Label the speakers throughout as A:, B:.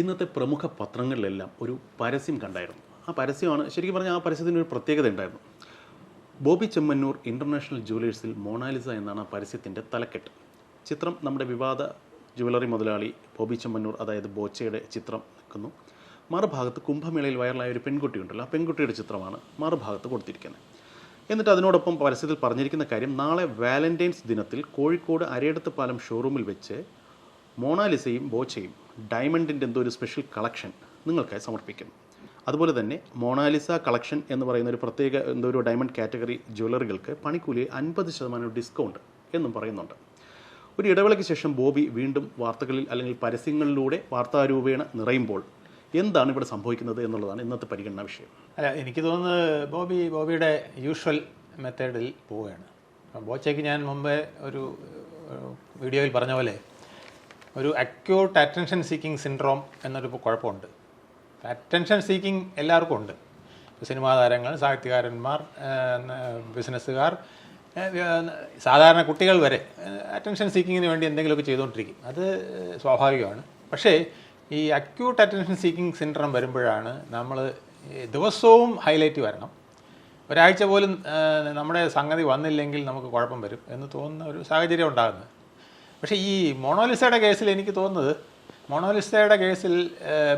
A: ഇന്നത്തെ പ്രമുഖ പത്രങ്ങളിലെല്ലാം ഒരു പരസ്യം കണ്ടായിരുന്നു. ആ പരസ്യമാണ് ശരിക്കും പറഞ്ഞാൽ ആ പരസ്യത്തിന് ഒരു പ്രത്യേകത ഉണ്ടായിരുന്നു. ബോബി ചെമ്മന്നൂർ ഇന്റർനാഷണൽ ജുവലേഴ്സിൽ മോണാലിസ എന്നാണ് ആ പരസ്യത്തിന്റെ തലക്കെട്ട്. ചിത്രം നമ്മുടെ വിവാദ ജുവലറി മുതലാളി ബോബി ചെമ്മന്നൂർ അതായത് ബോച്ചയുടെ ചിത്രം നിൽക്കുന്നു. മറുഭാഗത്ത് കുംഭമേളയിൽ വൈറലായ ഒരു പെൺകുട്ടിയുണ്ടല്ലോ ആ പെൺകുട്ടിയുടെ ചിത്രമാണ് മറുഭാഗത്ത് കൊടുത്തിരിക്കുന്നത്. എന്നിട്ട് അതിനോടൊപ്പം പരസ്യത്തിൽ പറഞ്ഞിരിക്കുന്ന കാര്യം നാളെ വാലന്റൈൻസ് ദിനത്തിൽ കോഴിക്കോട് അരയടത്ത് പാലം ഷോറൂമിൽ വെച്ച് മോണാലിസയും ബോച്ചയും ഡയമണ്ടിന്റെ എന്തോ ഒരു സ്പെഷ്യൽ കളക്ഷൻ നിങ്ങൾക്കായി സമർപ്പിക്കും അതുപോലെ തന്നെ മോണാലിസ കളക്ഷൻ എന്ന് പറയുന്ന ഒരു പ്രത്യേക എന്തോ ഒരു ഡയമണ്ട് കാറ്റഗറി ജ്വല്ലറികൾക്ക് പണിക്കൂലി അൻപത് ശതമാനം ഡിസ്കൗണ്ട് എന്നും പറയുന്നുണ്ട്. ഒരു ഇടവേളയ്ക്ക് ശേഷം ബോബി വീണ്ടും വാർത്തകളിൽ അല്ലെങ്കിൽ പരസ്യങ്ങളിലൂടെ വാർത്താരൂപേണ നിറയുമ്പോൾ എന്താണ് ഇവിടെ സംഭവിക്കുന്നത് എന്നുള്ളതാണ് ഇന്നത്തെ പരിഗണന വിഷയം.
B: അല്ല എനിക്ക് തോന്നുന്നത് ബോബി ബോബിയുടെ യൂഷ്വൽ മെത്തേഡിൽ പോവുകയാണ്. ബോച്ചയ്ക്ക് ഞാൻ മുമ്പേ ഒരു വീഡിയോയിൽ പറഞ്ഞ പോലെ ഒരു അക്യൂട്ട് അറ്റൻഷൻ സീക്കിംഗ് സിൻഡ്രോം എന്നൊരു കുഴപ്പമുണ്ട്. അറ്റൻഷൻ സീക്കിംഗ് എല്ലാവർക്കും ഉണ്ട്. സിനിമാ താരങ്ങൾ സാഹിത്യകാരന്മാർ ബിസിനസ്സുകാർ സാധാരണ കുട്ടികൾ വരെ അറ്റൻഷൻ സീക്കിങ്ങിന് വേണ്ടി എന്തെങ്കിലുമൊക്കെ ചെയ്തുകൊണ്ടിരിക്കും. അത് സ്വാഭാവികമാണ്. പക്ഷേ ഈ അക്യൂട്ട് അറ്റൻഷൻ സീക്കിംഗ് സിൻഡ്രം വരുമ്പോഴാണ് നമ്മൾ ദിവസവും ഹൈലൈറ്റ് വരണം. ഒരാഴ്ച പോലും നമ്മുടെ സംഗതി വന്നില്ലെങ്കിൽ നമുക്ക് കുഴപ്പം വരും എന്ന് തോന്നുന്ന ഒരു സാഹചര്യം ഉണ്ടാകുന്നത്. പക്ഷേ ഈ മോണോലിസയുടെ കേസിൽ എനിക്ക് തോന്നുന്നത് മോണോലിസയുടെ കേസിൽ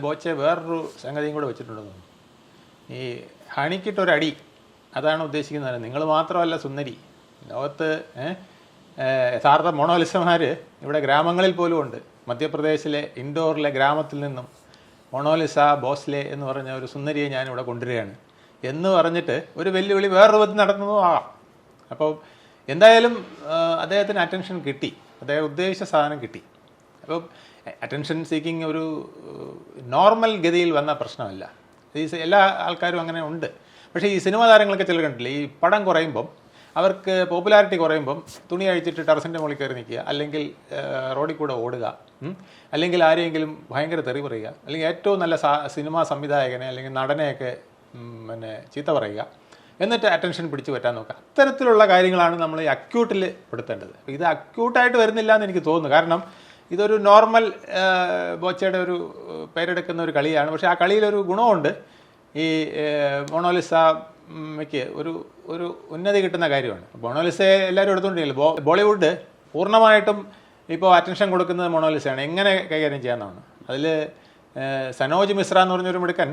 B: ബോച്ചെ വേറൊരു സംഗതിയും കൂടെ വെച്ചിട്ടുണ്ടെന്ന് ഈ ഹണിക്കിട്ടൊരടി അതാണ് ഉദ്ദേശിക്കുന്നത്. നിങ്ങൾ മാത്രമല്ല സുന്ദരി. ലോകത്ത് യഥാർത്ഥ മൊണോലിസമാർ ഇവിടെ ഗ്രാമങ്ങളിൽ പോലും ഉണ്ട്. മധ്യപ്രദേശിലെ ഇൻഡോറിലെ ഗ്രാമത്തിൽ നിന്നും മൊണോലിസ ബോസ്ലെ എന്ന് പറഞ്ഞ ഒരു സുന്ദരിയെ ഞാൻ ഇവിടെ കൊണ്ടുവരികയാണ്. എന്ന് പറഞ്ഞിട്ട് ഒരു വെല്ലുവിളി വേറൊരു വിധത്തിൽ നടത്തുന്നതും ആകാം. അപ്പോൾ എന്തായാലും അദ്ദേഹത്തിന് അറ്റൻഷൻ കിട്ടി. അദ്ദേഹം ഉദ്ദേശിച്ച സാധനം കിട്ടി. അപ്പോൾ അറ്റൻഷൻ സീക്കിംഗ് ഒരു നോർമൽ ഗതിയിൽ വന്ന പ്രശ്നമല്ല. ഈ എല്ലാ ആൾക്കാരും അങ്ങനെ ഉണ്ട്. പക്ഷേ ഈ സിനിമാ താരങ്ങളൊക്കെ ചിലർ കണ്ടില്ലേ ഈ പടം കുറയുമ്പം അവർക്ക് പോപ്പുലാരിറ്റി കുറയുമ്പം തുണി അഴിച്ചിട്ട് ടെറസിന്റെ മുകളിൽ കയറി നിൽക്കുക അല്ലെങ്കിൽ റോഡിൽ കൂടെ ഓടുക അല്ലെങ്കിൽ ആരെയെങ്കിലും ഭയങ്കര തെറി പറയുക അല്ലെങ്കിൽ ഏറ്റവും നല്ല സിനിമാ സംവിധായകനെ അല്ലെങ്കിൽ നടനെയൊക്കെ പിന്നെ ചീത്ത പറയുക എന്നിട്ട് അറ്റൻഷൻ പിടിച്ചു പറ്റാൻ നോക്കുക. അത്തരത്തിലുള്ള കാര്യങ്ങളാണ് നമ്മൾ ഈ അക്യൂട്ടിൽ പെടുത്തേണ്ടത്. ഇത് അക്യൂട്ടായിട്ട് വരുന്നില്ല എന്ന് എനിക്ക് തോന്നുന്നു. കാരണം ഇതൊരു നോർമൽ ബോച്ചയുടെ ഒരു പേരെടുക്കുന്ന ഒരു കളിയാണ്. പക്ഷേ ആ കളിയിലൊരു ഗുണമുണ്ട്. ഈ മൊണോലിസ ഒരു ഒരു ഉന്നതി കിട്ടുന്ന കാര്യമാണ്. മൊണോലിസയെ എല്ലാവരും എടുത്തുകൊണ്ടിരിക്കില്ല ബോ ബോളിവുഡ് പൂർണമായിട്ടും ഇപ്പോൾ അറ്റൻഷൻ കൊടുക്കുന്നത് മൊണോലിസയാണ്. എങ്ങനെ കൈകാര്യം ചെയ്യാമെന്നാണ് അതിൽ സനോജ് മിശ്ര എന്ന് പറഞ്ഞൊരു മിടുക്കൻ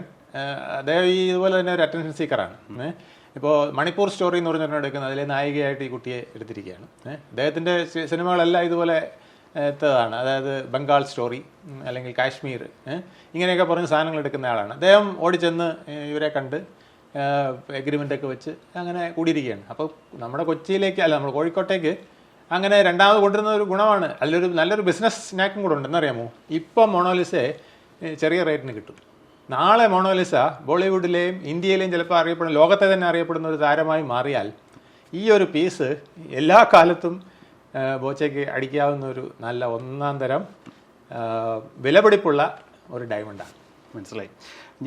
B: അദ്ദേഹം ഈ ഇതുപോലെ തന്നെ ഒരു അറ്റൻഷൻ സീക്കറാണ്. ഇപ്പോൾ മണിപ്പൂർ സ്റ്റോറി എന്ന് പറഞ്ഞിട്ട് എടുക്കുന്നത് അതിലെ നായികയായിട്ട് ഈ കുട്ടിയെ എടുത്തിരിക്കുകയാണ്. അദ്ദേഹത്തിന്റെ സിനിമകളെല്ലാം ഇതുപോലെ എത്തതാണ് അതായത് ബംഗാൾ സ്റ്റോറി അല്ലെങ്കിൽ കാശ്മീർ ഇങ്ങനെയൊക്കെ പറഞ്ഞ് സാധനങ്ങൾ എടുക്കുന്ന ആളാണ്. അദ്ദേഹം ഓടിച്ചെന്ന് ഇവരെ കണ്ട് എഗ്രിമെന്റൊക്കെ വെച്ച് അങ്ങനെ കൂടിയിരിക്കുകയാണ്. അപ്പോൾ നമ്മുടെ കൊച്ചിയിലേക്ക് അല്ല നമ്മൾ കോഴിക്കോട്ടേക്ക് അങ്ങനെ രണ്ടാമത് കൊണ്ടുവരുന്ന ഒരു ഗുണമാണ്. അതിലൊരു നല്ലൊരു ബിസിനസ് സ്നാക്കും കൂടെ ഉണ്ട് എന്നറിയാമോ ഇപ്പം മൊണോലിസെ ചെറിയ റേറ്റിന് കിട്ടും. നാളെ മൊണോലിസ ബോളിവുഡിലെയും ഇന്ത്യയിലെയും ചിലപ്പോൾ അറിയപ്പെടുന്ന ലോകത്തെ തന്നെ അറിയപ്പെടുന്ന ഒരു താരമായി മാറിയാൽ ഈ ഒരു പീസ് എല്ലാ കാലത്തും ബോച്ചയ്ക്ക് അടിക്കാവുന്ന ഒരു നല്ല ഒന്നാം തരം വിലപിടിപ്പുള്ള ഒരു ഡയമണ്ടാണ്
A: മനസ്സിലായി.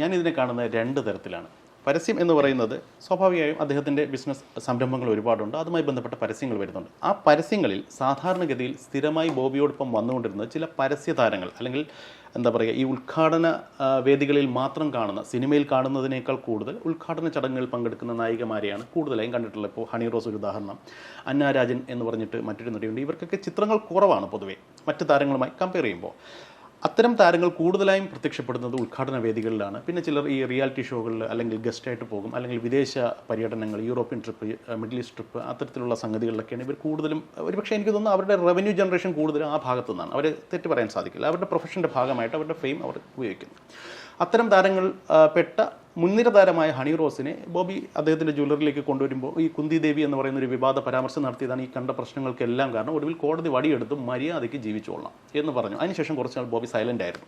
A: ഞാൻ ഇതിനെ കാണുന്നത് രണ്ട് തരത്തിലാണ്. പരസ്യം എന്ന് പറയുന്നത് സ്വാഭാവികമായും അദ്ദേഹത്തിന്റെ ബിസിനസ് സംരംഭങ്ങൾ ഒരുപാടുണ്ട്. അതുമായി ബന്ധപ്പെട്ട പരസ്യങ്ങൾ വരുന്നുണ്ട്. ആ പരസ്യങ്ങളിൽ സാധാരണഗതിയിൽ സ്ഥിരമായി ബോബിയോടൊപ്പം വന്നുകൊണ്ടിരുന്നത് ചില പരസ്യ താരങ്ങൾ അല്ലെങ്കിൽ എന്താ പറയുക ഈ ഉദ്ഘാടന വേദികളിൽ മാത്രം കാണുന്ന സിനിമയിൽ കാണുന്നതിനേക്കാൾ കൂടുതൽ ഉദ്ഘാടന ചടങ്ങുകളിൽ പങ്കെടുക്കുന്ന നായികമാരെയാണ് കൂടുതലായും കണ്ടിട്ടുള്ളത്. ഇപ്പോൾ ഹണി റോസ് ഒരു ഉദാഹരണം അന്നാരാജൻ എന്ന് പറഞ്ഞിട്ട് മറ്റൊരു നടിയുണ്ട്. ഇവർക്കൊക്കെ ചിത്രങ്ങൾ കുറവാണ് പൊതുവേ. മറ്റ് താരങ്ങളുമായി കമ്പയർ ചെയ്യുമ്പോൾ അത്തരം താരങ്ങൾ കൂടുതലായും പ്രത്യക്ഷപ്പെടുന്നത് ഉദ്ഘാടന വേദികളിലാണ്. പിന്നെ ചിലർ ഈ റിയാലിറ്റി ഷോകളിൽ അല്ലെങ്കിൽ ഗസ്റ്റായിട്ട് പോകും. അല്ലെങ്കിൽ വിദേശ പര്യടനങ്ങൾ European trip middle east trip അത്തരത്തിലുള്ള സംഗതികളിലൊക്കെയാണ് ഇവർ കൂടുതലും ഒരുപക്ഷെ എനിക്ക് തോന്നുന്നു അവരുടെ റവന്യൂ ജനറേഷൻ കൂടുതലും ആ ഭാഗത്തു നിന്നാണ്. അവരെ തെറ്റ് പറയാൻ സാധിക്കില്ല. അവരുടെ പ്രൊഫഷന്റെ ഭാഗമായിട്ട് അവരുടെ ഫെയിം അവർ ഉപയോഗിക്കുന്നു. അത്തരം താരങ്ങൾ പെട്ട മുൻനിര താരമായ ഹണി റോസിനെ ബോബി അദ്ദേഹത്തിന്റെ ജ്വല്ലറിയിലേക്ക് കൊണ്ടുവരുമ്പോൾ ഈ കുന്തി ദേവി എന്ന് പറയുന്ന ഒരു വിവാദ പരാമർശം നടത്തിയതാണ് ഈ കണ്ട പ്രശ്നങ്ങൾക്കെല്ലാം കാരണം ഒടുവിൽ കോടതി വടിയെടുത്ത് മര്യാദയ്ക്ക് ജീവിച്ചോളണം എന്ന് പറഞ്ഞു. അതിനുശേഷം കുറച്ച് നാൾ ബോബി സൈലന്റ് ആയിരുന്നു.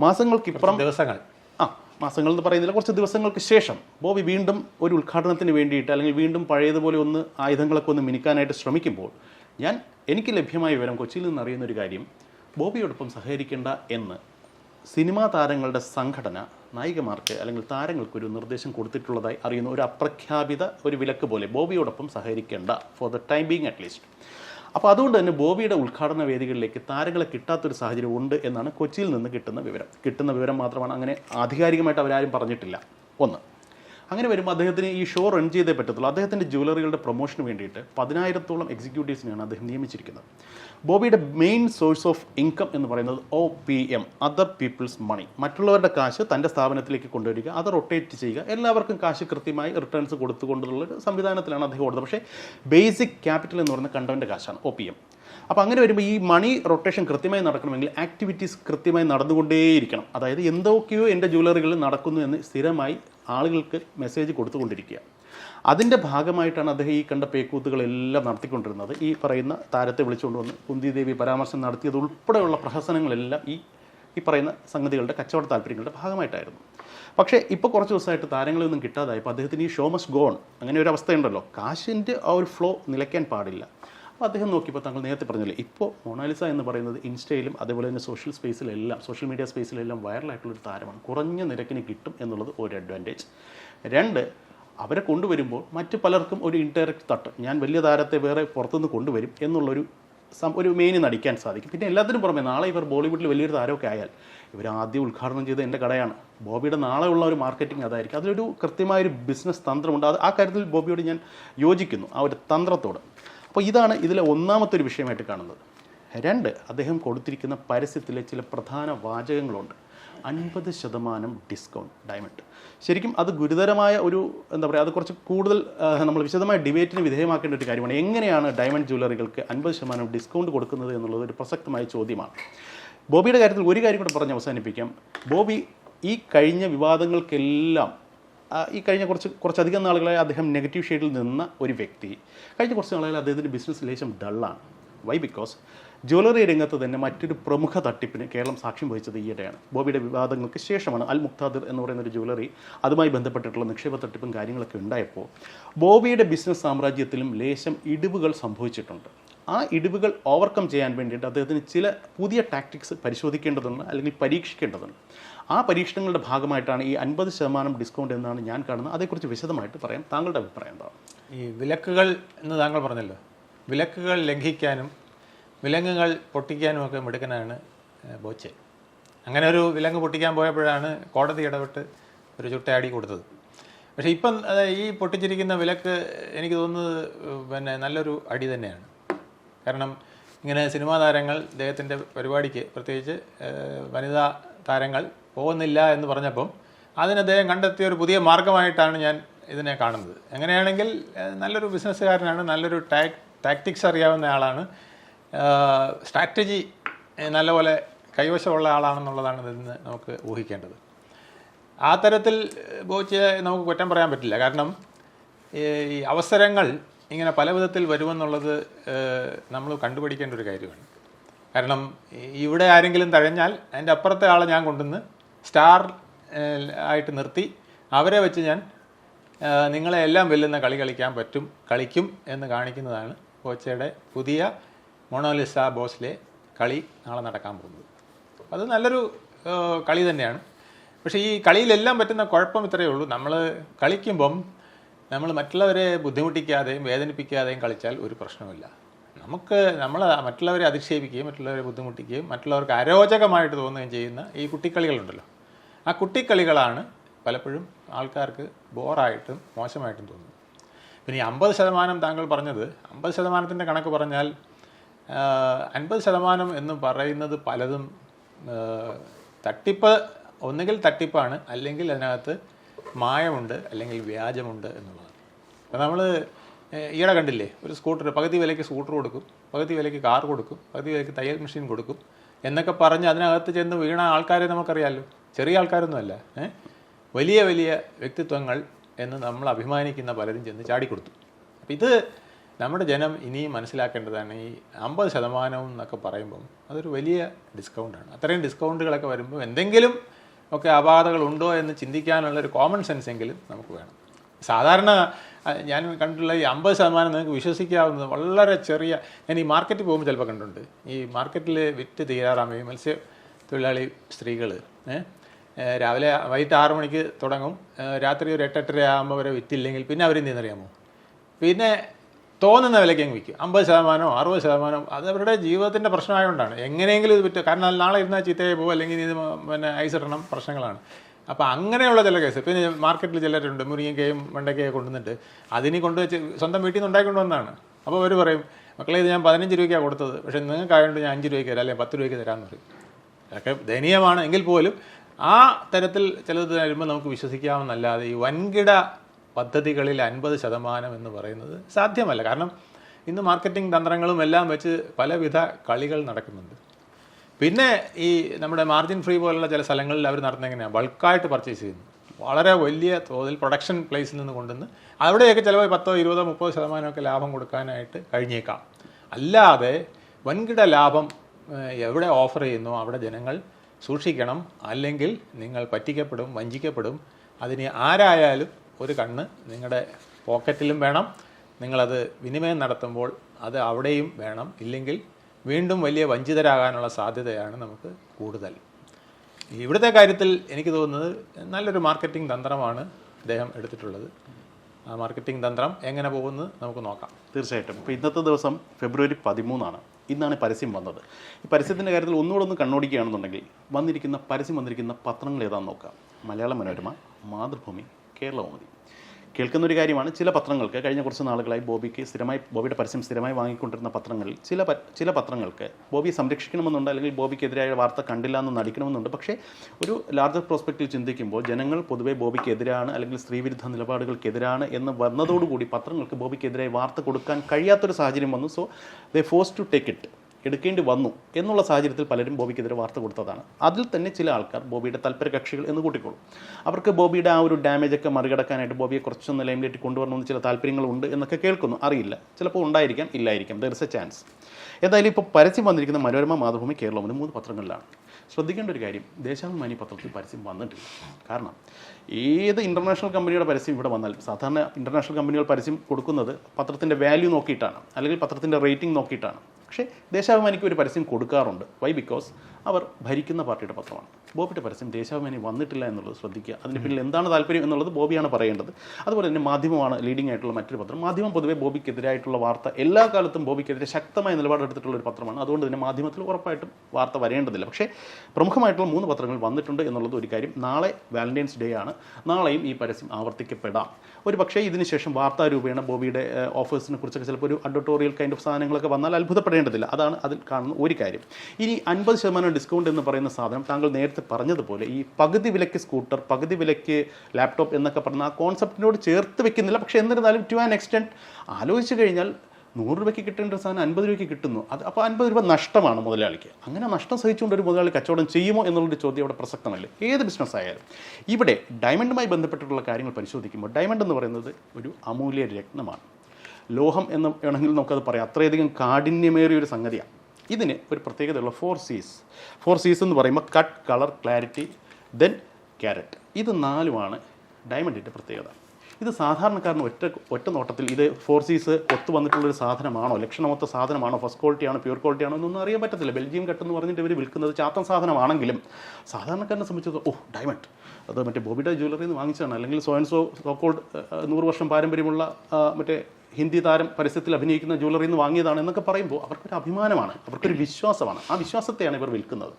A: മാസങ്ങൾക്കിപ്പുറം
B: ദിവസങ്ങൾ.
A: ആ മാസങ്ങൾ എന്ന് പറയുന്നില്ല. കുറച്ച് ദിവസങ്ങൾക്ക് ശേഷം ബോബി വീണ്ടും ഒരു ഉദ്ഘാടനത്തിന് വേണ്ടിയിട്ട് അല്ലെങ്കിൽ വീണ്ടും പഴയതുപോലെ ഒന്ന് ആയുധങ്ങളൊക്കെ ഒന്ന് മിനുക്കാനായിട്ട് ശ്രമിക്കുമ്പോൾ ഞാൻ എനിക്ക് ലഭ്യമായ വിവരം കൊച്ചിയിൽ നിന്ന് അറിയുന്ന ഒരു കാര്യം. ബോബിയോടൊപ്പം സഹകരിക്കേണ്ട എന്ന് സിനിമാ താരങ്ങളുടെ സംഘടന നായികമാർക്ക് അല്ലെങ്കിൽ താരങ്ങൾക്ക് ഒരു നിർദ്ദേശം കൊടുത്തിട്ടുള്ളതായി അറിയുന്ന ഒരു അപ്രഖ്യാപിത ഒരു വിലക്ക് പോലെ ബോബിയോടൊപ്പം സഹകരിക്കേണ്ട for the time being at least അപ്പോൾ അതുകൊണ്ട് തന്നെ ബോബിയുടെ ഉദ്ഘാടന വേദികളിലേക്ക് താരങ്ങളെ കിട്ടാത്തൊരു സാഹചര്യം ഉണ്ട് എന്നാണ് കൊച്ചിയിൽ നിന്ന് കിട്ടുന്ന വിവരം. കിട്ടുന്ന വിവരം മാത്രമാണ് അങ്ങനെ ആധികാരികമായിട്ട് അവരാരും പറഞ്ഞിട്ടില്ല. ഒന്ന് അങ്ങനെ വരുമ്പോൾ അദ്ദേഹത്തിന് ഈ ഷോ റൺ ചെയ്തേ പറ്റത്തുള്ളൂ. അദ്ദേഹത്തിന്റെ ജ്വല്ലറികളുടെ പ്രൊമോഷന് വേണ്ടിയിട്ട് പതിനായിരത്തോളം എക്സിക്യൂട്ടീവ്സിനെയാണ് അദ്ദേഹം നിയമിച്ചിരിക്കുന്നത്. ബോബിയുടെ മെയിൻ സോഴ്സ് ഓഫ് ഇൻകം എന്ന് പറയുന്നത് O P M other people's money മറ്റുള്ളവരുടെ കാശ് തന്റെ സ്ഥാപനത്തിലേക്ക് കൊണ്ടുവരിക അത് റൊട്ടേറ്റ് ചെയ്യുക എല്ലാവർക്കും കാശ് കൃത്യമായി റിട്ടേൺസ് കൊടുത്തുകൊണ്ടുള്ള ഒരു സംവിധാനത്തിലാണ് അദ്ദേഹം ഓടുന്നത്. പക്ഷേ ബേസിക് ക്യാപിറ്റൽ എന്ന് പറയുന്ന കണ്ടവന്റെ കാശാണ് ഒ പി എം അപ്പോൾ അങ്ങനെ വരുമ്പോൾ ഈ മണി റൊട്ടേഷൻ കൃത്യമായി നടക്കണമെങ്കിൽ ആക്ടിവിറ്റീസ് കൃത്യമായി നടന്നുകൊണ്ടേയിരിക്കണം. അതായത് എന്തൊക്കെയോ എന്റെ ജ്വല്ലറികളിൽ നടക്കുന്നു എന്ന് സ്ഥിരമായി ആളുകൾക്ക് മെസ്സേജ് കൊടുത്തുകൊണ്ടിരിക്കുക. അതിന്റെ ഭാഗമായിട്ടാണ് അദ്ദേഹം ഈ കണ്ട പേക്കൂത്തുകളെല്ലാം നടത്തിക്കൊണ്ടിരുന്നത്. ഈ പറയുന്ന താരത്തെ വിളിച്ചുകൊണ്ട് വന്ന് കുന്തി ദേവി പരാമർശം നടത്തിയത് ഉൾപ്പെടെയുള്ള പ്രഹസനങ്ങളെല്ലാം ഈ ഈ പറയുന്ന സംഗതികളുടെ കച്ചവട താല്പര്യങ്ങളുടെ ഭാഗമായിട്ടായിരുന്നു. പക്ഷേ ഇപ്പോൾ കുറച്ച് ദിവസമായിട്ട് താരങ്ങളൊന്നും കിട്ടാതായപ്പോൾ അദ്ദേഹത്തിന് ഈ ഷോ മസ് ഗോൺ അങ്ങനെ ഒരു അവസ്ഥയുണ്ടല്ലോ. കാശിന്റെ ആ ഒരു ഫ്ലോ നിലയ്ക്കാൻ പാടില്ല. അപ്പോൾ അദ്ദേഹം നോക്കിയപ്പോൾ താങ്കൾ നേരത്തെ പറഞ്ഞില്ലേ ഇപ്പോൾ മൊണാലിസ എന്ന് പറയുന്നത് ഇൻസ്റ്റയിലും അതേപോലെ തന്നെ സോഷ്യൽ സ്പേസിലെല്ലാം സോഷ്യൽ മീഡിയ സ്പേസിലെല്ലാം വൈറലായിട്ടുള്ളൊരു താരമാണ്. കുറഞ്ഞ നിരക്കിന് കിട്ടും എന്നുള്ളത് ഒരു അഡ്വാന്റേജ് രണ്ട് അവരെ കൊണ്ടുവരുമ്പോൾ മറ്റ് പലർക്കും ഒരു ഇൻഡയറക്റ്റ് തട്ട് ഞാൻ വലിയ താരത്തെ വേറെ പുറത്തുനിന്ന് കൊണ്ടുവരും എന്നുള്ളൊരു ഒരു മെയിന് നടിക്കാൻ സാധിക്കും. പിന്നെ എല്ലാത്തിനും പുറമെ നാളെ ഇവർ ബോളിവുഡിൽ വലിയൊരു താരമൊക്കെ ആയാൽ ഇവർ ആദ്യം ഉദ്ഘാടനം ചെയ്ത് എന്റെ കടയാണ്. ബോബിയുടെ ഉള്ള ഒരു മാർക്കറ്റിംഗ് അതായിരിക്കും. അതിലൊരു കൃത്യമായൊരു ബിസിനസ് തന്ത്രമുണ്ട്. അത് ആ കാര്യത്തിൽ ബോബിയോട് ഞാൻ യോജിക്കുന്നു ആ ഒരു തന്ത്രത്തോട്. അപ്പോൾ ഇതാണ് ഇതിലെ ഒന്നാമത്തെ ഒരു വിഷയമായിട്ട് കാണുന്നത്. രണ്ട് അദ്ദേഹം കൊടുത്തിരിക്കുന്ന പരസ്യത്തിലെ ചില പ്രധാന വാചകങ്ങളുണ്ട്. അൻപത് ശതമാനം ഡിസ്കൗണ്ട് ഡയമണ്ട്. ശരിക്കും അത് ഗുരുതരമായ ഒരു എന്താ പറയുക അത് കുറച്ച് കൂടുതൽ നമ്മൾ വിശദമായ ഡിബേറ്റിന് വിധേയമാക്കേണ്ട ഒരു കാര്യമാണ്. എങ്ങനെയാണ് ഡയമണ്ട് ജ്വല്ലറികൾക്ക് അൻപത് ശതമാനം ഡിസ്കൗണ്ട് കൊടുക്കുന്നത് എന്നുള്ളത് ഒരു പ്രസക്തമായ ചോദ്യമാണ്. ബോബിയുടെ കാര്യത്തിൽ ഒരു കാര്യം കൂടെ പറഞ്ഞ് അവസാനിപ്പിക്കാം. ബോബി ഈ കഴിഞ്ഞ വിവാദങ്ങൾക്കെല്ലാം ഈ കഴിഞ്ഞ കുറച്ച് കുറച്ചധികം നാളുകളായി അദ്ദേഹം നെഗറ്റീവ് ഷെയ്ഡിൽ നിന്ന ഒരു വ്യക്തി. കഴിഞ്ഞ കുറച്ച് നാളുകളിൽ അദ്ദേഹത്തിന്റെ ബിസിനസ് ലേശം ഡള്ളാണ് വൈ ബിക്കോസ് ജ്വല്ലറി രംഗത്ത് തന്നെ മറ്റൊരു പ്രമുഖ തട്ടിപ്പിന് കേരളം സാക്ഷ്യം വഹിച്ചത് ഈയിടെയാണ്. ബോബിയുടെ വിവാദങ്ങൾക്ക് ശേഷമാണ് അൽ മുക്താദിർ എന്ന് പറയുന്ന ഒരു ജ്വല്ലറി അതുമായി ബന്ധപ്പെട്ടിട്ടുള്ള നിക്ഷേപ തട്ടിപ്പും കാര്യങ്ങളൊക്കെ ഉണ്ടായപ്പോൾ ബോബിയുടെ ബിസിനസ് സാമ്രാജ്യത്തിലും ലേശം ഇടിവുകൾ സംഭവിച്ചിട്ടുണ്ട്. ആ ഇടിവുകൾ ഓവർകം ചെയ്യാൻ വേണ്ടിയിട്ട് അദ്ദേഹത്തിന് ചില പുതിയ ടാക്ടിക്സ് പരിശോധിക്കേണ്ടതുണ്ട് അല്ലെങ്കിൽ പരീക്ഷിക്കേണ്ടതുണ്ട്. ആ പരീക്ഷണങ്ങളുടെ ഭാഗമായിട്ടാണ് ഈ അൻപത് ശതമാനം ഡിസ്കൗണ്ട് എന്നാണ് ഞാൻ കാണുന്നത്. അതേക്കുറിച്ച് വിശദമായിട്ട് പറയാം. താങ്കളുടെ അഭിപ്രായം എന്താണ്?
B: ഈ വിലക്കുകൾ എന്ന് താങ്കൾ പറഞ്ഞല്ലോ. വിലക്കുകൾ ലംഘിക്കാനും വിലങ്ങുകൾ പൊട്ടിക്കാനും ഒക്കെ മിടുക്കനാണ് ബോച്ചെ. അങ്ങനെ ഒരു വിലങ്ങ് പൊട്ടിക്കാൻ പോയപ്പോഴാണ് കോടതി ഇടപെട്ട് ഒരു ചുട്ടയാടി കൊടുത്തത്. പക്ഷേ ഇപ്പം ഈ പൊട്ടിച്ചിരിക്കുന്ന വിലക്ക് എനിക്ക് തോന്നുന്നത് പിന്നെ നല്ലൊരു അടി തന്നെയാണ്. കാരണം ഇങ്ങനെ സിനിമാ താരങ്ങൾ ഇദ്ദേഹത്തിന്റെ പരിപാടിക്ക് പ്രത്യേകിച്ച് വനിതാ താരങ്ങൾ പോകുന്നില്ല എന്ന് പറഞ്ഞപ്പം അതിന് അദ്ദേഹം കണ്ടെത്തിയ ഒരു പുതിയ മാർഗമായിട്ടാണ് ഞാൻ ഇതിനെ കാണുന്നത്. എങ്ങനെയാണെങ്കിൽ നല്ലൊരു ബിസിനസ്സുകാരനാണ് നല്ലൊരു ടാക് ടാക്ടിക്സ് അറിയാവുന്ന ആളാണ്. സ്ട്രാറ്റജി നല്ലപോലെ കൈവശമുള്ള ആളാണെന്നുള്ളതാണ് ഇതിൽ നിന്ന് നമുക്ക് ഊഹിക്കേണ്ടത്. ആ തരത്തിൽ ബോച്ച് നമുക്ക് കുറ്റം പറയാൻ പറ്റില്ല. കാരണം ഈ അവസരങ്ങൾ ഇങ്ങനെ പല വിധത്തിൽ വരുമെന്നുള്ളത് നമ്മൾ കണ്ടുപിടിക്കേണ്ട ഒരു കാര്യമാണ്. കാരണം ഇവിടെ ആരെങ്കിലും തഴഞ്ഞാൽ അതിന്റെ അപ്പുറത്തെ ആളെ ഞാൻ കൊണ്ടുവന്ന് സ്റ്റാർ ആയിട്ട് നിർത്തി. അവരെ വെച്ച് ഞാൻ നിങ്ങളെ എല്ലാം വെല്ലുന്ന കളി കളിക്കാൻ പറ്റും കളിക്കും എന്ന് കാണിക്കുന്നതാണ് കോച്ചയുടെ പുതിയ മൊണോലിസ ബോസ്ലെ കളി നാളെ നടക്കാൻ പോകുന്നത്. അത് നല്ലൊരു കളി തന്നെയാണ്. പക്ഷേ ഈ കളിയിലെല്ലാം പറ്റുന്ന കുഴപ്പം ഇത്രയേ ഉള്ളൂ. നമ്മൾ കളിക്കുമ്പം നമ്മൾ മറ്റുള്ളവരെ ബുദ്ധിമുട്ടിക്കാതെയും വേദനിപ്പിക്കാതെയും കളിച്ചാൽ ഒരു പ്രശ്നമില്ല നമുക്ക് നമ്മൾ മറ്റുള്ളവരെ അധിക്ഷേപിക്കുകയും മറ്റുള്ളവരെ ബുദ്ധിമുട്ടിക്കുകയും മറ്റുള്ളവർക്ക് അരോചകമായിട്ട് തോന്നുകയും ചെയ്യുന്ന ഈ കുട്ടിക്കളികളുണ്ടല്ലോ. ആ കുട്ടിക്കളികളാണ് പലപ്പോഴും ആൾക്കാർക്ക് ബോറായിട്ടും മോശമായിട്ടും തോന്നുന്നത്. പിന്നെ ഈ അമ്പത് ശതമാനം താങ്കൾ പറഞ്ഞത് അമ്പത് ശതമാനത്തിന്റെ കണക്ക് പറഞ്ഞാൽ അൻപത് ശതമാനം എന്ന് പറയുന്നത് പലതും തട്ടിപ്പ് ഒന്നുകിൽ തട്ടിപ്പാണ് അല്ലെങ്കിൽ അതിനകത്ത് മായമുണ്ട് അല്ലെങ്കിൽ വ്യാജമുണ്ട് എന്നുള്ളതാണ്. അപ്പോൾ നമ്മൾ ഈയിടെ കണ്ടില്ലേ ഒരു സ്കൂട്ടർ പകുതി വിലയ്ക്ക് സ്കൂട്ടർ കൊടുക്കും പകുതി വിലയ്ക്ക് കാർ കൊടുക്കും പകുതി വിലയ്ക്ക് തയ്യൽ മെഷീൻ കൊടുക്കും എന്നൊക്കെ പറഞ്ഞ് അതിനകത്ത് ചെന്ന് വീണ ആൾക്കാരെ നമുക്കറിയാമല്ലോ ചെറിയ ആൾക്കാരൊന്നുമല്ല? വലിയ വലിയ വ്യക്തിത്വങ്ങൾ എന്ന് നമ്മൾ അഭിമാനിക്കുന്ന പലരും ചെന്ന് ചാടിക്കൊടുത്തു. അപ്പം ഇത് നമ്മുടെ ജനം ഇനിയും മനസ്സിലാക്കേണ്ടതാണ് ഈ അമ്പത് ശതമാനം എന്നൊക്കെ പറയുമ്പം അതൊരു വലിയ ഡിസ്കൗണ്ടാണ് അത്രയും ഡിസ്കൗണ്ടുകളൊക്കെ വരുമ്പോൾ എന്തെങ്കിലും ഒക്കെ അപാധകളുണ്ടോ എന്ന് ചിന്തിക്കാനുള്ള ഒരു കോമൺ സെൻസ് എങ്കിലും നമുക്ക് വേണം. സാധാരണ ഞാൻ കണ്ടിട്ടുള്ള ഈ അമ്പത് ശതമാനം നിങ്ങൾക്ക് വിശ്വസിക്കാവുന്നത് വളരെ ചെറിയ ഞാൻ ഈ മാർക്കറ്റിൽ പോകുമ്പോൾ ചിലപ്പോൾ കണ്ടിട്ടുണ്ട്. ഈ മാർക്കറ്റിൽ വിറ്റ് തീരാറാമേ മത്സ്യ തൊഴിലാളി സ്ത്രീകൾ രാവിലെ വൈകിട്ട് ആറു മണിക്ക് തുടങ്ങും. രാത്രി ഒരു എട്ടെട്ടര ആകുമ്പോൾ വരെ വിറ്റില്ലെങ്കിൽ പിന്നെ അവർ ചെയ്യുന്നറിയാമോ? പിന്നെ തോന്നുന്ന വിലയ്ക്ക് അങ്ങ് വിൽക്കും. അമ്പത് ശതമാനമോ അറുപത് ശതമാനം അത് അവരുടെ ജീവിതത്തിന്റെ പ്രശ്നമായതുകൊണ്ടാണ്. എങ്ങനെയെങ്കിലും ഇത് വിറ്റ് കാരണം നാളെ ഇരുന്നാൽ ചീത്തയായി പോകും അല്ലെങ്കിൽ ഇത് പിന്നെ ഐസ് ഇടണം പ്രശ്നങ്ങളാണ്. അപ്പോൾ അങ്ങനെയുള്ള ചില കേസ് പിന്നെ മാർക്കറ്റിൽ ചിലരുണ്ട് മുരിങ്ങക്കയും വെണ്ടക്കയൊക്കെ കൊണ്ടുവന്നിട്ട് അതിന് കൊണ്ടുവച്ച് സ്വന്തം വീട്ടിൽ നിന്ന് ഉണ്ടാക്കിക്കൊണ്ടുവന്നതാണ് അപ്പോൾ അവർ പറയും മക്കളെ ഇത് ഞാൻ പതിനഞ്ച് രൂപയ്ക്കാണ് കൊടുത്തത്. പക്ഷേ നിങ്ങൾക്കായതുകൊണ്ട് ഞാൻ അഞ്ച് രൂപയ്ക്ക് തരാം അല്ലെങ്കിൽ പത്ത് രൂപയ്ക്ക് തരാമെന്ന് പറയും. അതൊക്കെ ദയനീയമാണ് എങ്കിൽ പോലും ആ തരത്തിൽ ചിലത് വരുമ്പോൾ നമുക്ക് വിശ്വസിക്കാമെന്നല്ലാതെ ഈ വൻകിട പദ്ധതികളിൽ അൻപത് ശതമാനം എന്ന് പറയുന്നത് സാധ്യമല്ല. കാരണം ഇന്ന് മാർക്കറ്റിംഗ് തന്ത്രങ്ങളും എല്ലാം വെച്ച് പലവിധ കളികൾ നടക്കുന്നുണ്ട്. പിന്നെ ഈ നമ്മുടെ മാർജിൻ ഫ്രീ പോലുള്ള ചില സ്ഥലങ്ങളിൽ അവർ നടത്തുന്നത് എങ്ങനെയാണ് ബൾക്കായിട്ട് പർച്ചേസ് ചെയ്യുന്നു. വളരെ വലിയ തോതിൽ പ്രൊഡക്ഷൻ പ്ലേസിൽ നിന്ന് കൊണ്ടുവന്ന് അവിടെയൊക്കെ ചിലപ്പോൾ പത്തോ ഇരുപതോ മുപ്പതോ ശതമാനമൊക്കെ ലാഭം കൊടുക്കാനായിട്ട് കഴിഞ്ഞേക്കാം. അല്ലാതെ വൻകിട ലാഭം എവിടെ ഓഫർ ചെയ്യുന്നു അവിടെ ജനങ്ങൾ സൂക്ഷിക്കണം. അല്ലെങ്കിൽ നിങ്ങൾ പറ്റിക്കപ്പെടും വഞ്ചിക്കപ്പെടും. അതിന് ആരായാലും ഒരു കണ്ണ് നിങ്ങളുടെ പോക്കറ്റിലും വേണം. നിങ്ങളത് വിനിമയം നടത്തുമ്പോൾ അത് അവിടെയും വേണം. ഇല്ലെങ്കിൽ വീണ്ടും വലിയ വഞ്ചിതരാകാനുള്ള സാധ്യതയാണ് നമുക്ക് കൂടുതൽ. ഇവിടുത്തെ കാര്യത്തിൽ എനിക്ക് തോന്നുന്നത് നല്ലൊരു മാർക്കറ്റിംഗ് തന്ത്രമാണ് അദ്ദേഹം എടുത്തിട്ടുള്ളത്. ആ മാർക്കറ്റിംഗ് തന്ത്രം എങ്ങനെ പോകുന്നത് നമുക്ക് നോക്കാം.
A: തീർച്ചയായിട്ടും. ഇപ്പോൾ ഇന്നത്തെ ദിവസം ഫെബ്രുവരി പതിമൂന്നാണ്. ഇന്നാണ് പരസ്യം വന്നത്. ഈ പരസ്യത്തിന്റെ കാര്യത്തിൽ ഒന്നുകൂടെ ഒന്ന് കണ്ണോടിക്കുകയാണെന്നുണ്ടെങ്കിൽ വന്നിരിക്കുന്ന പരസ്യം വന്നിരിക്കുന്ന പത്രങ്ങൾ ഏതാണെന്ന് നോക്കാം. മലയാള മനോരമ മാതൃഭൂമി കേരളകൗമുദി കേൾക്കുന്ന ഒരു കാര്യമാണ്. ചില പത്രങ്ങൾക്ക് കഴിഞ്ഞ കുറച്ച് നാളുകളായി ബോബിക്ക് സ്ഥിരമായി ബോബിയുടെ പരസ്യം സ്ഥിരമായി വാങ്ങിക്കൊണ്ടിരുന്ന പത്രങ്ങളിൽ ചില ചില പത്രങ്ങൾക്ക് ബോബിയെ സംരക്ഷിക്കണമെന്നുണ്ട് അല്ലെങ്കിൽ ബോബിക്കെതിരായ വാർത്ത കണ്ടില്ല എന്ന് നടിക്കണമെന്നുണ്ട്. പക്ഷേ ഒരു ലാർജർ പ്രോസ്പെക്റ്റിൽ ചിന്തിക്കുമ്പോൾ ജനങ്ങൾ പൊതുവെ ബോബിക്കെതിരാണ് അല്ലെങ്കിൽ സ്ത്രീവിരുദ്ധ നിലപാടുകൾക്കെതിരാണ് എന്ന് വന്നതോടുകൂടി പത്രങ്ങൾക്ക് ബോബിക്കെതിരായി വാർത്ത കൊടുക്കാൻ കഴിയാത്തൊരു സാഹചര്യം വന്നു. So they force to take it എടുക്കേണ്ടി വന്നു എന്നുള്ള സാഹചര്യത്തിൽ പലരും ബോബിക്കെതിരെ വാർത്ത കൊടുത്തതാണ്. അതിൽ തന്നെ ചില ആൾക്കാർ ബോബിയുടെ താല്പര്യ കക്ഷികൾ എന്ന് കൂട്ടിക്കോളും. അവർക്ക് ബോബിയുടെ ആ ഒരു ഡാമേജ് ഒക്കെ മറികടക്കാനായിട്ട് ബോബിയെ കുറച്ചൊന്ന് ലൈംലേറ്റ് കൊണ്ടുവരണമെന്ന് ചില താല്പര്യങ്ങളുണ്ട് എന്നൊക്കെ കേൾക്കുന്നു. അറിയില്ല. ചിലപ്പോൾ ഉണ്ടായിരിക്കാം ഇല്ലായിരിക്കാം. ദർ ഇസ് എ ചാൻസ് എന്തായാലും ഇപ്പോൾ പരസ്യം വന്നിരിക്കുന്ന മനോരമ മാതൃഭൂമി കേരളം മൂന്ന് പത്രങ്ങളിലാണ്. ശ്രദ്ധിക്കേണ്ട ഒരു കാര്യം ദേശാഭിമാനി പത്രത്തിൽ പരസ്യം വന്നിട്ടില്ല. കാരണം ഏത് ഇന്റർനാഷണൽ കമ്പനിയുടെ പരസ്യം ഇവിടെ വന്നാൽ സാധാരണ ഇന്റർനാഷണൽ കമ്പനികൾ പരസ്യം കൊടുക്കുന്നത് പത്രത്തിന്റെ വാല്യൂ നോക്കിയിട്ടാണ്. അല്ലെങ്കിൽ പത്രത്തിന്റെ റേറ്റിംഗ് നോക്കിയിട്ടാണ്. പക്ഷേ ദേശാഭിമാനിക്ക് ഒരു പരസ്യം കൊടുക്കാറുണ്ട്. വൈ ബിക്കോസ് അവർ ഭരിക്കുന്ന പാർട്ടിയുടെ പത്രമാണ്. ബോബിയുടെ പരസ്യം ദേശാഭിമാനി വന്നിട്ടില്ല എന്നുള്ളത് ശ്രദ്ധിക്കുക. അതിന് പിന്നിൽ എന്താണ് താല്പര്യം എന്നുള്ളത് ബോബിയാണ് പറയേണ്ടത്. അതുപോലെ തന്നെ മാധ്യമമാണ് ലീഡിംഗ് ആയിട്ടുള്ള മറ്റൊരു പത്രം. മാധ്യമം പൊതുവെ ബോബിക്കെതിരായിട്ടുള്ള വാർത്ത എല്ലാ കാലത്തും ബോബിക്കെതിരെ ശക്തമായ നിലപാടെടുത്തിട്ടുള്ള ഒരു പത്രമാണ്. അതുകൊണ്ട് തന്നെ മാധ്യമത്തിൽ ഉറപ്പായിട്ടും വാർത്ത വരേണ്ടതില്ല. പക്ഷേ പ്രമുഖമായിട്ടുള്ള മൂന്ന് പത്രങ്ങൾ വന്നിട്ടുണ്ട് എന്നുള്ളത് ഒരു കാര്യം. നാളെ വാലന്റൈൻസ് ഡേ ആണ്. നാളെയും ഈ പരസ്യം ആവർത്തിക്കപ്പെടാം. ഒരു പക്ഷേ ഇതിനുശേഷം വാർത്താ രൂപേണ ബോബിയുടെ ഓഫേഴ്സിനെ കുറിച്ചൊക്കെ ചിലപ്പോൾ ഒരു അഡ്വട്ടോറിയൽ കൈൻഡ് ഓഫ് സാധനങ്ങളൊക്കെ വന്നാൽ അത്ഭുതപ്പെടേണ്ടതില്ല അതാണ് അതിൽ കാണുന്ന ഒരു കാര്യം. ഇനി അൻപത് ശതമാനം ഡിസ്കൗണ്ട് എന്ന് പറയുന്ന സാധനം താങ്കൾ നേരത്തെ പറഞ്ഞതുപോലെ ഈ പകുതി വിലയ്ക്ക് സ്കൂട്ടർ പകുതി വിലയ്ക്ക് ലാപ്ടോപ്പ് എന്നൊക്കെ പറഞ്ഞ ആ കോൺസെപ്റ്റിനോട് ചേർത്ത് വെക്കുന്നില്ല. പക്ഷേ എന്നിരുന്നാലും ടു ആൻ എക്സ്റ്റെന്റ് ആലോചിച്ച് കഴിഞ്ഞാൽ നൂറ് രൂപയ്ക്ക് കിട്ടേണ്ട സാധനം അൻപത് രൂപയ്ക്ക് കിട്ടുന്നു. അത് അപ്പോൾ അൻപത് രൂപ നഷ്ടമാണ് മുതലാളിക്ക്. അങ്ങനെ നഷ്ടം സഹിച്ചുകൊണ്ട് ഒരു മുതലാളി കച്ചവടം ചെയ്യുമോ എന്നുള്ളൊരു ചോദ്യം അവിടെ പ്രസക്തമല്ല? ഏത് ബിസിനസ് ആയാലും. ഇവിടെ ഡയമണ്ടുമായി ബന്ധപ്പെട്ടിട്ടുള്ള കാര്യങ്ങൾ പരിശോധിക്കുമ്പോൾ ഡയമണ്ട് എന്ന് പറയുന്നത് ഒരു അമൂല്യ രത്നമാണ്. ലോഹം എന്ന് വേണമെങ്കിൽ നമുക്കത് പറയാം. അത്രയധികം കാഠിന്യമേറിയ ഒരു സംഗതിയാണ് ഇതിന് ഒരു പ്രത്യേകതയുള്ള ഫോർ സീസ് ഫോർ സീസ് എന്ന് പറയുമ്പോൾ cut colour clarity then carat ഇത് നാലുമാണ് ഡയമണ്ടിന്റെ പ്രത്യേകത. ഇത് സാധാരണക്കാരന് ഒറ്റ ഒറ്റ നോട്ടത്തിൽ ഇത് ഫോർ സീസ് ഒത്തു വന്നിട്ടുള്ളൊരു സാധനമാണോ? ലക്ഷണമൊത്ത സാധനമാണോ? ഫസ്റ്റ് ക്വാളിറ്റി ആണോ? പ്യൂർ ക്വാളിറ്റി ആണോ? എന്നൊന്നും അറിയാൻ പറ്റത്തില്ല. ബെൽജിയം കട്ട് എന്ന് പറഞ്ഞിട്ട് ഇവർ വിൽക്കുന്നത് ചാത്തൻ സാധനമാണെങ്കിലും സാധാരണക്കാരനെ സംബന്ധിച്ചത് ഓ ഡയമണ്ട് അത് മറ്റേ ബോബിഡ ജ്വല്ലറിയിൽ നിന്ന് വാങ്ങിച്ചതാണ്. അല്ലെങ്കിൽ സോയൻസോ സോ സോക്കോൾഡ് നൂറ് വർഷം പാരമ്പര്യമുള്ള മറ്റേ ഹിന്ദി താരം പരസ്യത്തിൽ അഭിനയിക്കുന്ന ജ്വല്ലറി നിന്ന് വാങ്ങിയതാണ് എന്നൊക്കെ പറയുമ്പോൾ അവർക്കൊരു അഭിമാനമാണ് അവർക്കൊരു വിശ്വാസമാണ്. ആ വിശ്വാസത്തെയാണ് ഇവർ വിൽക്കുന്നത്.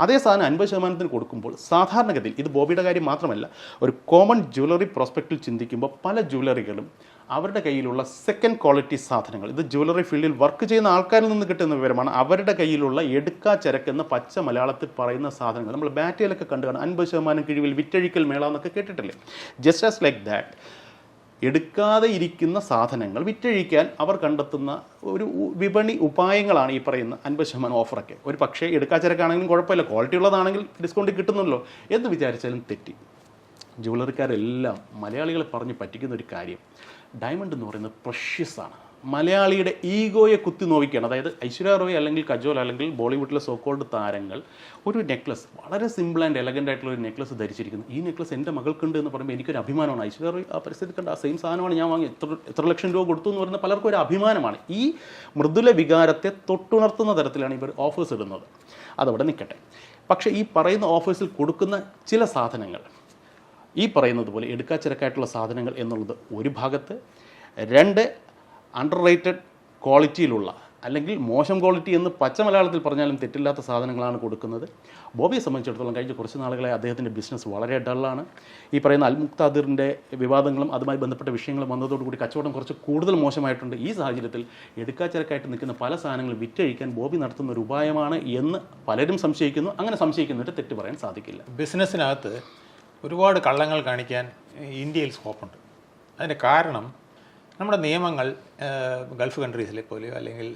A: അതേ സാധനം അൻപത് ശതമാനത്തിന് കൊടുക്കുമ്പോൾ സാധാരണഗതിയിൽ ഇത് ബോബിയുടെ കാര്യം മാത്രമല്ല ഒരു കോമൺ ജ്വല്ലറി പ്രോസ്പെക്റ്റിൽ ചിന്തിക്കുമ്പോൾ പല ജ്വല്ലറികളും അവരുടെ കയ്യിലുള്ള സെക്കൻഡ് ക്വാളിറ്റി സാധനങ്ങൾ ഇത് ജ്വല്ലറി ഫീൽഡിൽ വർക്ക് ചെയ്യുന്ന ആൾക്കാരിൽ നിന്ന് കിട്ടുന്ന വിവരമാണ്. അവരുടെ കയ്യിലുള്ള എടുക്കാ ചരക്കെന്ന് പച്ച മലയാളത്തിൽ പറയുന്ന സാധനങ്ങൾ. നമ്മൾ ബാറ്റയിലൊക്കെ കണ്ടു കാണാം അൻപത് ശതമാനം കിഴിവിൽ വിറ്റഴിക്കൽ മേള എന്നൊക്കെ കേട്ടിട്ടില്ലേ? ജസ്റ്റ് ആസ് ലൈക്ക് ദാറ്റ് എടുക്കാതെ ഇരിക്കുന്ന സാധനങ്ങൾ വിറ്റഴിക്കാൻ അവർ കണ്ടെത്തുന്ന ഒരു വിപണി ഉപായങ്ങളാണ് ഈ പറയുന്ന അൻപത് ശതമാനം ഓഫറൊക്കെ. ഒരു പക്ഷേ എടുക്കാച്ചരക്കാണെങ്കിലും കുഴപ്പമില്ല. ക്വാളിറ്റി ഉള്ളതാണെങ്കിൽ ഡിസ്കൗണ്ട് കിട്ടുന്നല്ലോ. എന്ന് വിചാരിച്ചാലും തെറ്റി. ജ്വല്ലറിക്കാരെല്ലാം മലയാളികളെ പറഞ്ഞ് പറ്റിക്കുന്ന ഒരു കാര്യം. ഡയമണ്ട് എന്ന് പറയുന്നത് പ്രഷ്യസ് ആണ് മലയാളിയുടെ ഈഗോയെ കുത്തി നോവിക്കുകയാണ്. അതായത് ഐശ്വര്യ റോയ് അല്ലെങ്കിൽ കജോൽ അല്ലെങ്കിൽ ബോളിവുഡിലെ സോക്കോൾഡ് താരങ്ങൾ ഒരു നെക്ലസ് വളരെ സിമ്പിൾ ആൻഡ് എലഗന്റ് ആയിട്ടുള്ള ഒരു നെക്ലസ് ധരിച്ചിരിക്കുന്നു. ഈ നെക്ലസ് എന്റെ മകൾക്കുണ്ട് എന്ന് പറയുമ്പോൾ എനിക്കൊരു അഭിമാനമാണ്. ഐശ്വര്യ റോയ് ആ പരിസ്ഥിതി കണ്ട ആ സെയിം സാധനമാണ് ഞാൻ വാങ്ങി എത്ര എത്ര ലക്ഷം രൂപ കൊടുത്തു എന്ന് പറയുന്ന പലർക്കും ഒരു അഭിമാനമാണ്. ഈ മൃദുല വികാരത്തെ തൊട്ടുണർത്തുന്ന തരത്തിലാണ് ഇവർ ഓഫേഴ്സ് ഇടുന്നത്. അതവിടെ നിൽക്കട്ടെ. പക്ഷേ ഈ പറയുന്ന ഓഫേഴ്സിൽ കൊടുക്കുന്ന ചില സാധനങ്ങൾ ഈ പറയുന്നത് പോലെ എടുക്കാച്ചിരക്കായിട്ടുള്ള സാധനങ്ങൾ എന്നുള്ളത് ഒരു ഭാഗത്ത് രണ്ട് അണ്ടർ റേറ്റഡ് ക്വാളിറ്റിയിലുള്ള അല്ലെങ്കിൽ മോശം ക്വാളിറ്റി എന്ന് പച്ച മലയാളത്തിൽ പറഞ്ഞാലും തെറ്റില്ലാത്ത സാധനങ്ങളാണ് കൊടുക്കുന്നത്. ബോബിയെ സംബന്ധിച്ചിടത്തോളം കഴിഞ്ഞ കുറച്ച് നാളുകളെ അദ്ദേഹത്തിന്റെ ബിസിനസ് വളരെ ഡള്ളാണ് ഈ പറയുന്ന അൽമുക്താദിറിന്റെ വിവാദങ്ങളും അതുമായി ബന്ധപ്പെട്ട വിഷയങ്ങളും വന്നതോടുകൂടി കച്ചവടം കുറച്ച് കൂടുതൽ മോശമായിട്ടുണ്ട്. ഈ സാഹചര്യത്തിൽ എടുക്കാച്ചിരക്കായിട്ട് നിൽക്കുന്ന പല സാധനങ്ങളും വിറ്റഴിക്കാൻ ബോബി നടത്തുന്ന ഒരു ഉപായമാണ് എന്ന് പലരും സംശയിക്കുന്നു. അങ്ങനെ സംശയിക്കുന്നതിന് തെറ്റ് പറയാൻ സാധിക്കില്ല.
B: ബിസിനസ്സിനകത്ത് ഒരുപാട് കള്ളങ്ങൾ കാണിക്കാൻ ഇന്ത്യയിൽ സ്കോപ്പുണ്ട് അതിന്റെ കാരണം നമ്മുടെ നിയമങ്ങൾ ഗൾഫ് കൺട്രീസിലെ പോലെയോ അല്ലെങ്കിൽ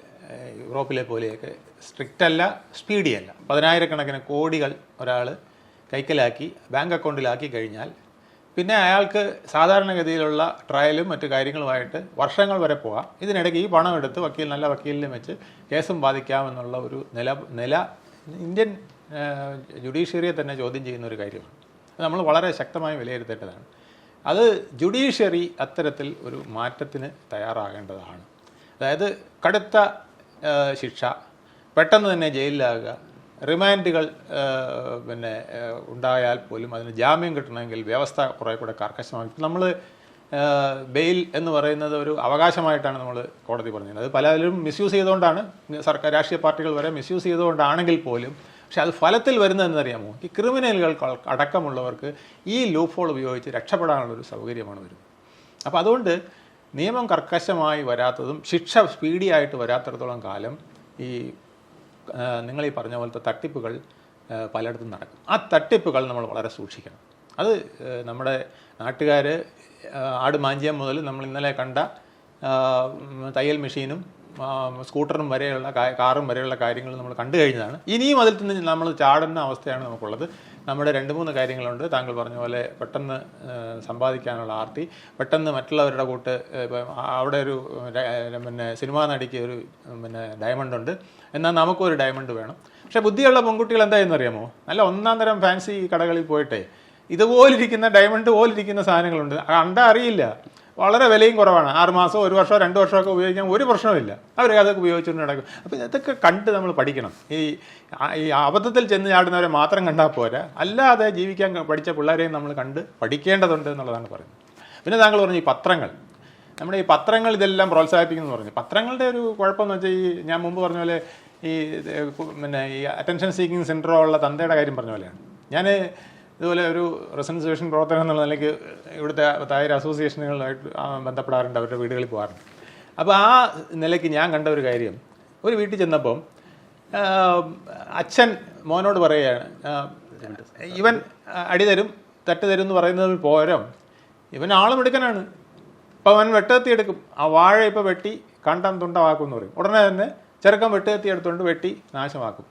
B: യൂറോപ്പിലെ പോലെയൊക്കെ സ്ട്രിക്റ്റ് അല്ല സ്പീഡി അല്ല പതിനായിരക്കണക്കിന് കോടികൾ ഒരാൾ കൈക്കലാക്കി ബാങ്ക് അക്കൗണ്ടിലാക്കി കഴിഞ്ഞാൽ പിന്നെ അയാൾക്ക് സാധാരണഗതിയിലുള്ള ട്രയലും മറ്റു കാര്യങ്ങളുമായിട്ട് വർഷങ്ങൾ വരെ പോകാം ഇതിനിടയ്ക്ക് ഈ പണം എടുത്ത് വക്കീൽ നല്ല വക്കീലിനെ വെച്ച് കേസും ബാധിക്കാമെന്നുള്ള ഒരു നില നില ഇന്ത്യൻ ജുഡീഷ്യറിയെ തന്നെ ചോദ്യം ചെയ്യുന്ന ഒരു കാര്യമാണ്. നമ്മൾ വളരെ ശക്തമായി വിലയിരുത്തേണ്ടതാണ്. അത് ജുഡീഷ്യറി അത്തരത്തിൽ ഒരു മാറ്റത്തിന് തയ്യാറാകേണ്ടതാണ്. അതായത് കടുത്ത ശിക്ഷ പെട്ടെന്ന് തന്നെ ജയിലിലാകുക റിമാൻഡുകൾ പിന്നെ ഉണ്ടായാൽ പോലും അതിന് ജാമ്യം കിട്ടണമെങ്കിൽ വ്യവസ്ഥ കുറേ കൂടെ കർക്കശമാകും നമ്മൾ ബെയിൽ എന്ന് പറയുന്നത് ഒരു അവകാശമായിട്ടാണ് നമ്മൾ കോടതി പറഞ്ഞത് അത് പലരും മിസ്യൂസ് ചെയ്തുകൊണ്ടാണ് സർക്കാർ രാഷ്ട്രീയ പാർട്ടികൾ വരെ മിസ്യൂസ് ചെയ്തുകൊണ്ടാണെങ്കിൽ പോലും പക്ഷെ അത് ഫലത്തിൽ വരുന്നതെന്നറിയാമോ? ഈ ക്രിമിനലുകൾ അടക്കമുള്ളവർക്ക് ഈ ലൂഫോൾ ഉപയോഗിച്ച് രക്ഷപ്പെടാനുള്ളൊരു സൗകര്യമാണ് വരുന്നത്. അപ്പോൾ അതുകൊണ്ട് നിയമം കർക്കശമായി വരാത്തതും ശിക്ഷ സ്പീഡിയായിട്ട് വരാത്തിടത്തോളം കാലം ഈ നിങ്ങൾ ഈ പറഞ്ഞ പോലത്തെ തട്ടിപ്പുകൾ പലയിടത്തും നടക്കും. ആ തട്ടിപ്പുകൾ നമ്മൾ വളരെ സൂക്ഷിക്കണം. അത് നമ്മുടെ നാട്ടുകാർ ആട് മാഞ്ചിയം മുതൽ നമ്മൾ ഇന്നലെ കണ്ട തയ്യൽ മെഷീനും സ്കൂട്ടറും വരെയുള്ള കാറും വരെയുള്ള കാര്യങ്ങൾ നമ്മൾ കണ്ടു കഴിഞ്ഞതാണ്. ഇനിയും അതിൽ നിന്ന് നമ്മൾ ചാടുന്ന അവസ്ഥയാണ് നമുക്കുള്ളത്. നമ്മുടെ രണ്ട് മൂന്ന് കാര്യങ്ങളുണ്ട്. താങ്കൾ പറഞ്ഞ പോലെ പെട്ടെന്ന് സമ്പാദിക്കാനുള്ള ആർത്തി പെട്ടെന്ന് മറ്റുള്ളവരുടെ കൂട്ട് അവിടെ ഒരു പിന്നെ സിനിമാ നടിക്ക് ഒരു പിന്നെ ഡയമണ്ട് ഉണ്ട്. എന്നാൽ നമുക്കൊരു ഡയമണ്ട് വേണം. പക്ഷേ ബുദ്ധിയുള്ള പെൺകുട്ടികൾ എന്തായെന്ന് അറിയാമോ? നല്ല ഒന്നാം തരം ഫാൻസി കടകളിൽ പോയിട്ടേ ഇതുപോലിരിക്കുന്ന ഡയമണ്ട് പോലിരിക്കുന്ന സാധനങ്ങളുണ്ട്. അണ്ട അറിയില്ല. വളരെ വിലയും കുറവാണ്. ആറ് മാസം ഒരു വർഷമോ രണ്ട് വർഷമൊക്കെ ഉപയോഗിക്കാൻ ഒരു പ്രശ്നമില്ല അവർ അതൊക്കെ ഉപയോഗിച്ചുകൊണ്ട് നടക്കും. അപ്പോൾ ഇതൊക്കെ കണ്ട് നമ്മൾ പഠിക്കണം. ഈ ഈ അബദ്ധത്തിൽ ചെന്ന് ചാടുന്നവരെ മാത്രം കണ്ടാൽ പോരാ. അല്ലാതെ ജീവിക്കാൻ പഠിച്ച പിള്ളേരെയും നമ്മൾ കണ്ട് പഠിക്കേണ്ടതുണ്ട് എന്നുള്ളതാണ് പറയുന്നത്. പിന്നെ താങ്കൾ പറഞ്ഞു ഈ പത്രങ്ങൾ. നമ്മുടെ ഈ പത്രങ്ങൾ ഇതെല്ലാം പ്രോത്സാഹിപ്പിക്കുന്നു പറഞ്ഞു. പത്രങ്ങളുടെ ഒരു കുഴപ്പമെന്ന് വെച്ചാൽ ഈ ഞാൻ മുമ്പ് പറഞ്ഞ പോലെ ഈ പിന്നെ ഈ അറ്റൻഷൻ സീക്കിംഗ് സെന്ററോ ഉള്ള തന്തയുടെ കാര്യം പറഞ്ഞ പോലെയാണ്. ഞാൻ ഇതുപോലെ ഒരു റെസൻസേഷൻ പ്രവർത്തനം എന്നുള്ള നിലയ്ക്ക് ഇവിടുത്തെ തായർ അസോസിയേഷനുകളായിട്ട് ബന്ധപ്പെടാറുണ്ട് അവരുടെ വീടുകളിൽ പോകാറുണ്ട്. അപ്പോൾ ആ നിലയ്ക്ക് ഞാൻ കണ്ട ഒരു കാര്യം ഒരു വീട്ടിൽ ചെന്നപ്പം അച്ഛൻ മോനോട് പറയുകയാണ് ഇവൻ അടി തരും തട്ട് തരും എന്ന് പറയുന്നതിൽ പോരം ഇവൻ ആളും എടുക്കാനാണ് ഇപ്പം അവൻ വെട്ടുകത്തി എടുക്കും. ആ വാഴ ഇപ്പോൾ വെട്ടി കണ്ടം തുണ്ടമാക്കും എന്ന് പറയും. ഉടനെ തന്നെ ചെറുക്കം വെട്ടുകത്തി എടുത്തുകൊണ്ട് വെട്ടി നാശമാക്കും.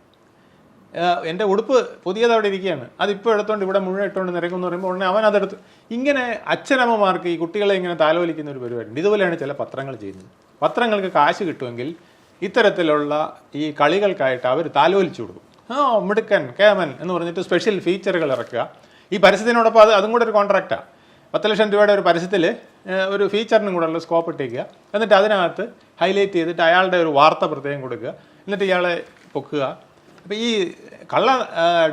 B: എന്റെ ഉടുപ്പ് പുതിയത് അവിടെ ഇരിക്കുകയാണ്. അതിപ്പോൾ എടുത്തോണ്ട് ഇവിടെ മുഴുവൻ ഇട്ടുകൊണ്ട് നിരക്കുമെന്ന് പറയുമ്പോൾ ഉടനെ അവൻ അതെടുത്ത് ഇങ്ങനെ അച്ഛനമ്മമാർക്ക് ഈ കുട്ടികളെ ഇങ്ങനെ താലോലിക്കുന്ന ഒരു പരിപാടിയുണ്ട്. ഇതുപോലെയാണ് ചില പത്രങ്ങൾ ചെയ്യുന്നത്. പത്രങ്ങൾക്ക് കാശ് കിട്ടുമെങ്കിൽ ഇത്തരത്തിലുള്ള ഈ കളികൾക്കായിട്ട് അവർ താലോലിച്ചു കൊടുക്കും. ആ മിടുക്കൻ കേമൻ എന്ന് പറഞ്ഞിട്ട് സ്പെഷ്യൽ ഫീച്ചറുകൾ ഇറക്കുക. ഈ പരസ്യത്തിനോടൊപ്പം അത് അതും കൂടെ ഒരു കോൺട്രാക്റ്റാണ് പത്ത് ലക്ഷം രൂപയുടെ ഒരു പരസ്യത്തിൽ ഒരു ഫീച്ചറിനും കൂടെ ഉള്ള സ്കോപ്പ് ഇട്ടേക്കുക. എന്നിട്ട് അതിനകത്ത് ഹൈലൈറ്റ് ചെയ്തിട്ട് അയാളുടെ ഒരു വാർത്ത പ്രത്യേകം കൊടുക്കുക. എന്നിട്ട് ഇയാളെ പൊക്കുക. അപ്പോൾ ഈ കള്ള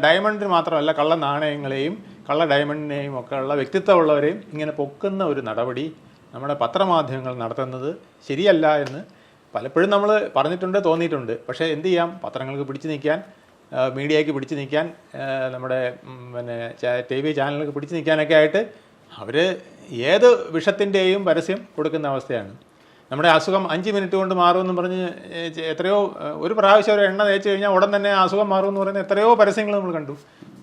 B: ഡയമണ്ടിന് മാത്രമല്ല കള്ള നാണയങ്ങളെയും കള്ള ഡയമണ്ടിനെയും ഒക്കെ ഉള്ള വ്യക്തിത്വമുള്ളവരെയും ഇങ്ങനെ പൊക്കുന്ന ഒരു നടപടി നമ്മുടെ പത്രമാധ്യമങ്ങൾ നടത്തുന്നത് ശരിയല്ല എന്ന് പലപ്പോഴും നമ്മൾ പറഞ്ഞിട്ടുണ്ട് തോന്നിയിട്ടുണ്ട്. പക്ഷേ എന്ത് ചെയ്യാം? പത്രങ്ങൾക്ക് പിടിച്ചു നിൽക്കാൻ മീഡിയയ്ക്ക് പിടിച്ചു നിൽക്കാൻ നമ്മുടെ പിന്നെ ടി വി ചാനലുകൾക്ക് പിടിച്ചു നിൽക്കാനൊക്കെ ആയിട്ട് അവർ ഏത് വിഷത്തിന്റെയും പരസ്യം കൊടുക്കുന്ന അവസ്ഥയാണ്. നമ്മുടെ അസുഖം അഞ്ച് മിനിറ്റ് കൊണ്ട് മാറുമെന്ന് പറഞ്ഞ് എത്രയോ ഒരു പ്രാവശ്യം ഒരു എണ്ണ തേച്ച് കഴിഞ്ഞാൽ ഉടൻ തന്നെ അസുഖം മാറുമെന്ന് പറയുന്ന എത്രയോ പരസ്യങ്ങൾ നമ്മൾ കണ്ടു.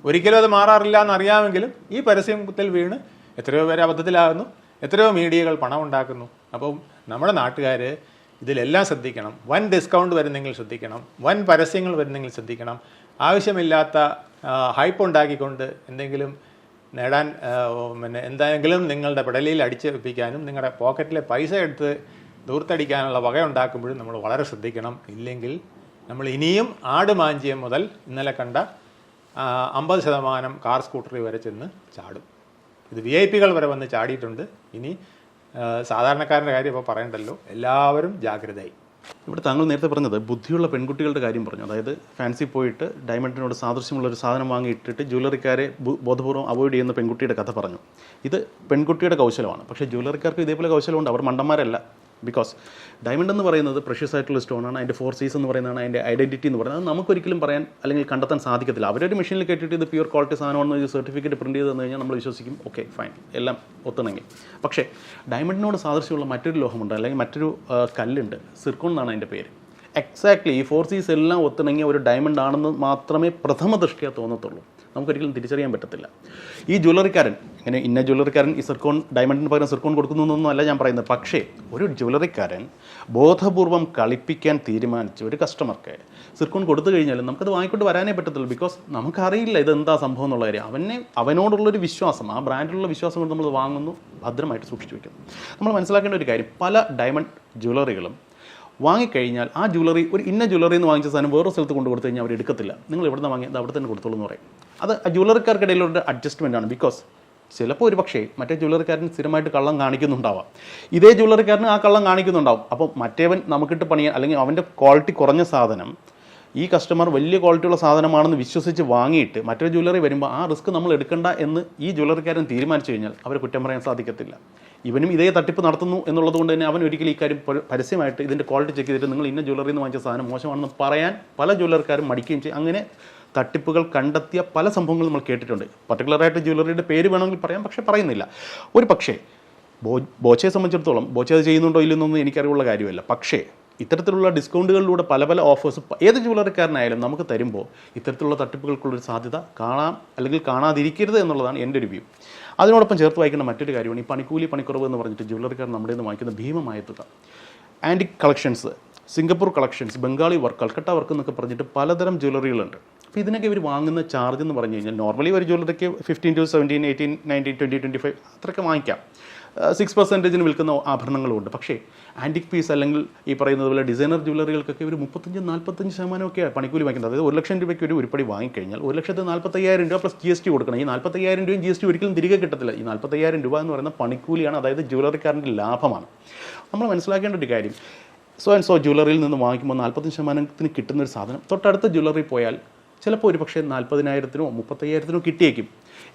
B: ഒരിക്കലും അത് മാറാറില്ല എന്നറിയാമെങ്കിലും ഈ പരസ്യത്തിൽ വീണ് എത്രയോ പേര് അബദ്ധത്തിലാകുന്നു എത്രയോ മീഡിയകൾ പണം ഉണ്ടാക്കുന്നു. അപ്പം നമ്മുടെ നാട്ടുകാർ ഇതിലെല്ലാം ശ്രദ്ധിക്കണം. വൻ ഡിസ്കൗണ്ട് വരുന്നെങ്കിൽ ശ്രദ്ധിക്കണം. വൻ പരസ്യങ്ങൾ വരുന്നെങ്കിൽ ശ്രദ്ധിക്കണം. ആവശ്യമില്ലാത്ത ഹൈപ്പ് ഉണ്ടാക്കിക്കൊണ്ട് എന്തെങ്കിലും നേടാൻ പിന്നെ എന്തെങ്കിലും നിങ്ങളുടെ പിടലിയിൽ അടിച്ച് വെപ്പിക്കാനും നിങ്ങളുടെ പോക്കറ്റിലെ പൈസ എടുത്ത് ദൂർത്തടിക്കാനുള്ള വക ഉണ്ടാക്കുമ്പോഴും നമ്മൾ വളരെ ശ്രദ്ധിക്കണം. ഇല്ലെങ്കിൽ നമ്മൾ ഇനിയും ആട് മാഞ്ചിയം മുതൽ ഇന്നലെ കണ്ട അമ്പത് ശതമാനം കാർ സ്കൂട്ടറി വരെ ചെന്ന് ചാടും. ഇത് വി ഐ പികൾ വരെ വന്ന് ചാടിയിട്ടുണ്ട്. ഇനി സാധാരണക്കാരന്റെ കാര്യം ഇപ്പോൾ പറയണ്ടല്ലോ. എല്ലാവരും ജാഗ്രതയായി.
A: ഇവിടെ താങ്കൾ നേരത്തെ പറഞ്ഞത് ബുദ്ധിയുള്ള പെൺകുട്ടികളുടെ കാര്യം പറഞ്ഞു. അതായത് ഫാൻസി പോയിട്ട് ഡയമണ്ടിനോട് സാദൃശ്യമുള്ള ഒരു സാധനം വാങ്ങിയിട്ടിട്ട് ജ്വല്ലറിക്കാരെ ബോധപൂർവം അവോയ്ഡ് ചെയ്യുന്ന പെൺകുട്ടിയുടെ കഥ പറഞ്ഞു. ഇത് പെൺകുട്ടിയുടെ കൗശലമാണ്. പക്ഷേ ജ്വല്ലറിക്കാർക്ക് ഇതേപോലെ കൗശലമുണ്ട്. അവർ മണ്ടന്മാരല്ല. ബിക്കോസ് ഡയമണ്ട് എന്ന് പറയുന്നത് പ്രഷ്യസ് ആയിട്ടുള്ള സ്റ്റോണാണ് അതിന്റെ ഫോർ സീസ് എന്ന് പറയുന്നതാണ്. അതിന്റെ ഐഡന്റിറ്റി എന്ന് പറയുന്നത്. നമുക്കൊരിക്കലും പറയാൻ അല്ലെങ്കിൽ കണ്ടെത്താൻ സാധിക്കത്തില്ല. അവരൊരു മെഷീനിൽ കേട്ടിട്ട് ഇത് പ്യൂർ ക്വാളിറ്റി സാധനമാണെന്ന് ഒരു സർട്ടിഫിക്കറ്റ് പ്രിന്റ് ചെയ്ത് തന്നു കഴിഞ്ഞാൽ നമ്മൾ വിശ്വസിക്കും ഓക്കെ ഫൈൻ എല്ലാം ഒത്തണമെങ്കിൽ പക്ഷേ ഡയമണ്ടിനോട് സാദൃശ്യമുള്ള മറ്റൊരു ലോഹമുണ്ട്. അല്ലെങ്കിൽ മറ്റൊരു കല്ലുണ്ട്. സിർക്കോൺ എന്നാണ് അതിന്റെ പേര്. എക്സാക്ട്ലി ഈ ഫോർ സീസ് എല്ലാം ഒത്തിണങ്ങിയ ഒരു ഡയമണ്ട് ആണെന്ന് മാത്രമേ പ്രഥമ ദൃഷ്ടിയാണ് തോന്നത്തുള്ളൂ. നമുക്കൊരിക്കലും തിരിച്ചറിയാൻ പറ്റത്തില്ല. ഈ ജ്വല്ലറിക്കാരൻ ഇങ്ങനെ ഇന്ന ജ്വല്ലറിക്കാരൻ ഈ സിർക്കോൺ ഡയമണ്ടിന് പകരം സിർക്കോൺ കൊടുക്കുന്നു എന്നൊന്നും അല്ല ഞാൻ പറയുന്നത്. പക്ഷേ ഒരു ജ്വല്ലറിക്കാരൻ ബോധപൂർവം കളിപ്പിക്കാൻ തീരുമാനിച്ച ഒരു കസ്റ്റമർക്ക് സിർക്കോൺ കൊടുത്തു കഴിഞ്ഞാലും നമുക്കത് വാങ്ങിക്കൊണ്ട് വരാനേ പറ്റത്തുള്ളൂ. ബിക്കോസ് നമുക്കറിയില്ല ഇത് എന്താ സംഭവം എന്നുള്ള കാര്യം. അവനെ അവനോടുള്ളൊരു വിശ്വാസം ആ ബ്രാൻഡിലുള്ള വിശ്വാസം കൊണ്ട് നമ്മൾ വാങ്ങുന്നു ഭദ്രമായിട്ട് സൂക്ഷിച്ചു വയ്ക്കുന്നു നമ്മൾ മനസ്സിലാക്കേണ്ട ഒരു കാര്യം പല ഡയമണ്ട് ജ്വല്ലറികളും വാങ്ങിക്കഴിഞ്ഞാൽ ആ ജ്വല്ലറി ഒരു ഇന്ന ജ്വല്ലറി എന്ന് വാങ്ങിച്ച സാധനം വേറൊരു സ്ഥലത്ത് കൊണ്ടു കൊടുത്തു കഴിഞ്ഞാൽ അവർ എടുക്കത്തില്ല. നിങ്ങൾ എവിടെ നിന്ന് വാങ്ങിയത്? അവിടെ തന്നെ കൊടുത്തോളൂ എന്ന് പറയും. അത് ജ്വല്ലറിക്കാർക്കിടയിലുള്ള അഡ്ജസ്റ്റ്മെന്റ് ആണ് ബിക്കോസ് ചിലപ്പോൾ ഒരു പക്ഷേ മറ്റേ ജ്വല്ലറിക്കാരൻ സ്ഥിരമായിട്ട് കള്ളം കാണിക്കുന്നുണ്ടാവാം. ഇതേ ജ്വല്ലറിക്കാരന് ആ കള്ളം കാണിക്കുന്നുണ്ടാവും. അപ്പോൾ മറ്റേവൻ നമുക്കിട്ട് പണിയാൻ അല്ലെങ്കിൽ അവന്റെ ക്വാളിറ്റി കുറഞ്ഞ സാധനം ഈ കസ്റ്റമർ വലിയ ക്വാളിറ്റിയുള്ള സാധനമാണെന്ന് വിശ്വസിച്ച് വാങ്ങിയിട്ട് മറ്റൊരു ജ്വല്ലറി വരുമ്പോൾ ആ റിസ്ക് നമ്മൾ എടുക്കണ്ട എന്ന് ഈ ജ്വല്ലറിക്കാരൻ തീരുമാനിച്ചു കഴിഞ്ഞാൽ അവരെ കുറ്റം പറയാൻ സാധിക്കത്തില്ല. ഇവനും ഇതേ തട്ടിപ്പ് നടത്തുന്നു എന്നുള്ളത് കൊണ്ട് തന്നെ അവൻ ഒരിക്കലും ഇക്കാര്യം കാര്യം പരസ്യമായിട്ട് ഇതിന്റെ ക്വാളിറ്റി ചെക്ക് ചെയ്തിട്ട് നിങ്ങൾ ഇന്ന ജ്വല്ലറിയിൽ നിന്ന് വാങ്ങിച്ച സാധനം മോശമാണെന്ന് പറയാൻ പല ജ്വല്ലറിക്കാരും മടിക്കുകയും ചെയ്യും. അങ്ങനെ തട്ടിപ്പുകൾ കണ്ടെത്തിയ പല സംഭവങ്ങളും നമ്മൾ കേട്ടിട്ടുണ്ട്. പർട്ടിക്കുലറായിട്ട് ജ്വല്ലറിയുടെ പേര് വേണമെങ്കിൽ പറയാം പക്ഷേ പറയുന്നില്ല. ഒരു പക്ഷേ ബോ ബോച്ചയെ സംബന്ധിച്ചിടത്തോളം ബോച്ച അത് ചെയ്യുന്നുണ്ടോ ഇല്ലെന്നൊന്നും എനിക്കറിവുള്ള കാര്യമല്ല. പക്ഷേ ഇത്തരത്തിലുള്ള ഡിസ്കൗണ്ടുകളിലൂടെ പല പല ഓഫേഴ്സ് ഏത് ജ്വല്ലറിക്കാരനായാലും നമുക്ക് തരുമ്പോൾ ഇത്തരത്തിലുള്ള തട്ടിപ്പുകൾക്കുള്ളൊരു സാധ്യത കാണാം അല്ലെങ്കിൽ കാണാതിരിക്കരുത് എന്നുള്ളതാണ് എന്റെ ഒരു വ്യൂ. അതിനോടൊപ്പം ചേർത്ത് വായിക്കേണ്ട മറ്റൊരു കാര്യമാണ് ഈ പണിക്കൂലി പണിക്കുറവ് എന്ന് പറഞ്ഞിട്ട് ജ്വല്ലറിക്കാർ നമ്മുടെ നിന്ന് വാങ്ങിക്കുന്ന ഭീമമായ തുക. Antique collections Singapore collections Bengali work Calcutta work എന്നൊക്കെ പറഞ്ഞിട്ട് പലതരം ജ്വല്ലറികളുണ്ട്. അപ്പോൾ ഇതിനൊക്കെ ഇവർ വാങ്ങുന്ന ചാർജ് എന്ന് പറഞ്ഞു കഴിഞ്ഞാൽ നോർമലി ഒരു ജ്വല്ലറിക്ക് fifteen to seventeen eighteen nineteen twenty twenty five അത്രയൊക്കെ വാങ്ങിക്കാം. സിക്സ് പെർസെന്റേജിന് വിൽക്കുന്ന ആഭരണങ്ങളുണ്ട്. പക്ഷേ ആന്റിക് പീസ് അല്ലെങ്കിൽ ഈ പറയുന്നത് പോലെ ഡിസൈനർ ജ്വല്ലറികൾക്കൊക്കെ ഒരു മുപ്പത്തഞ്ച് നാൽപ്പത്തഞ്ച് ശതമാനമൊക്കെയാണ് പണിക്കൂലി വാങ്ങിക്കുന്നത്. അതായത് ഒരു ലക്ഷം രൂപയ്ക്ക് ഒരു ഉരുപ്പടി വാങ്ങിക്കഴിഞ്ഞാൽ ഒരു ലക്ഷത്തി നാൽപ്പത്തയ്യായിരം രൂപ പ്ലസ് ജി എസ് ടി കൊടുക്കണം. ഈ നാൽപ്പത്തയ്യായിരം രൂപയും ജി എസ് ടി ഒരിക്കലും തിരികെ കിട്ടത്തില്ല. ഈ നാൽപ്പത്തയ്യായിരം രൂപ എന്ന് പറയുന്ന പണിക്കൂലിയാണ് അതായത് ജ്വല്ലറിക്കാരന്റെ ലാഭമാണ്. നമ്മൾ മനസ്സിലാക്കേണ്ട ഒരു കാര്യം. സോ ആൻഡ് സോ ജ്വല്ലറിയിൽ നിന്ന് വാങ്ങിക്കുമ്പോൾ നാൽപ്പത്തഞ്ച് ശതമാനത്തിന് കിട്ടുന്ന ഒരു സാധനം. തൊട്ടടുത്ത ജ്വല്ലറി പോയാൽ ചിലപ്പോൾ ഒരു പക്ഷേ നാൽപ്പതിനായിരത്തിനോ മുപ്പത്തയ്യായിരത്തിനോ കിട്ടിയേക്കും.